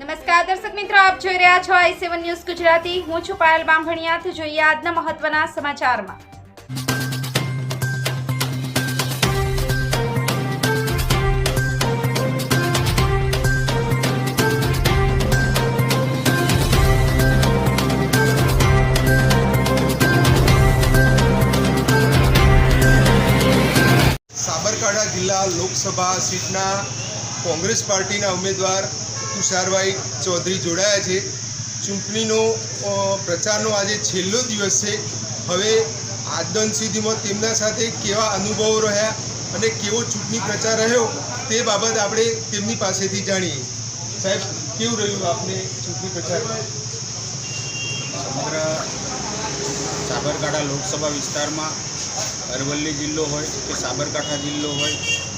નમસ્કાર, દર્શક મિત્રો, આપ જોઈ રહ્યા છો આઈ સેવન ન્યૂઝ ગુજરાતી. હું છું પાયલ બામભણિયા તો જોઈએ આજના મહત્વના સમાચારમાં. સાબરકાંઠા જિલ્લા લોકસભા સીટના કોંગ્રેસ પાર્ટીના ઉમેદવાર તુષારભાઈ ચૌધરી જોડાયા છે. ચૂંટણીનો પ્રચારનો આજે છેલ્લો દિવસ છે. હવે આજદન સુધીમાં તેમના સાથે કેવા અનુભવો રહ્યા અને કેવો ચૂંટણી પ્રચાર રહ્યો તે બાબત આપણે તેમની પાસેથી જાણીએ. સાહેબ, કેવું રહ્યું આપને ચૂંટણી પ્રચાર? સમગ્ર સાબરકાંઠા લોકસભા વિસ્તારમાં અરવલ્લી જિલ્લો હોય કે સાબરકાંઠા જિલ્લો હોય,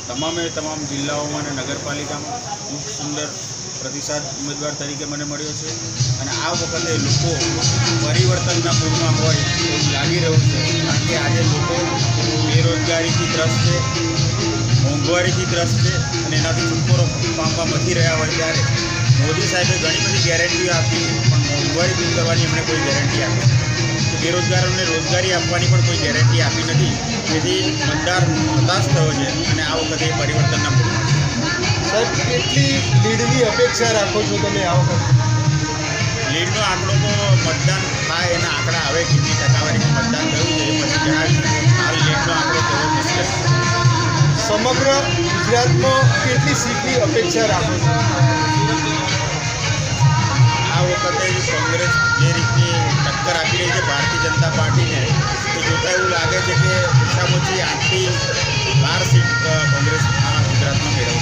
તમામે તમામ જિલ્લાઓમાં અને નગરપાલિકામાં ખૂબ સુંદર પ્રતિસાદ ઉમેદવાર તરીકે મને મળ્યો છે. અને આ વખતે લોકો પરિવર્તનના પૂરમાં હોય એવું લાગી રહ્યું છે. કારણ કે આજે લોકો બેરોજગારીથી ત્રસ્ત છે, મોંઘવારીથી ત્રસ્ત છે અને એનાથી છુટકારો પામવા મથી રહ્યા હોય ત્યારે મોદી સાહેબે ઘણી બધી ગેરંટીઓ આપી પણ મોંઘવારી દૂર કરવાની એમણે કોઈ ગેરંટી આપી બેરોજગારોને રોજગારી આપવાની પણ કોઈ ગેરંટી આપી નથી. તેથી મતદાર હતાશ થયો છે અને આ વખતે પરિવર્તનના. સાહેબ કેટલી લીડની અપેક્ષા રાખો છો તમે આ વખતે? લીડનો આંકડો તો મતદાન થાય એના આંકડા આવે કેટલી ટકાવારી મતદાન થયું છે પછી જણાવી હાલ લીડનો આંકડો કહેવો મુશ્કેલ સમગ્ર ગુજરાતમાં કેટલી સીટની અપેક્ષા રાખો છો? આ વખતે કોંગ્રેસ જે રીતની ટક્કર આપી રહી છે ભારતીય જનતા પાર્ટીને તો જોતા એવું લાગે છે કે ઓછામાં ઓછી આઠથી બાર સીટ કોંગ્રેસ આ ગુજરાતમાં મેળવશે.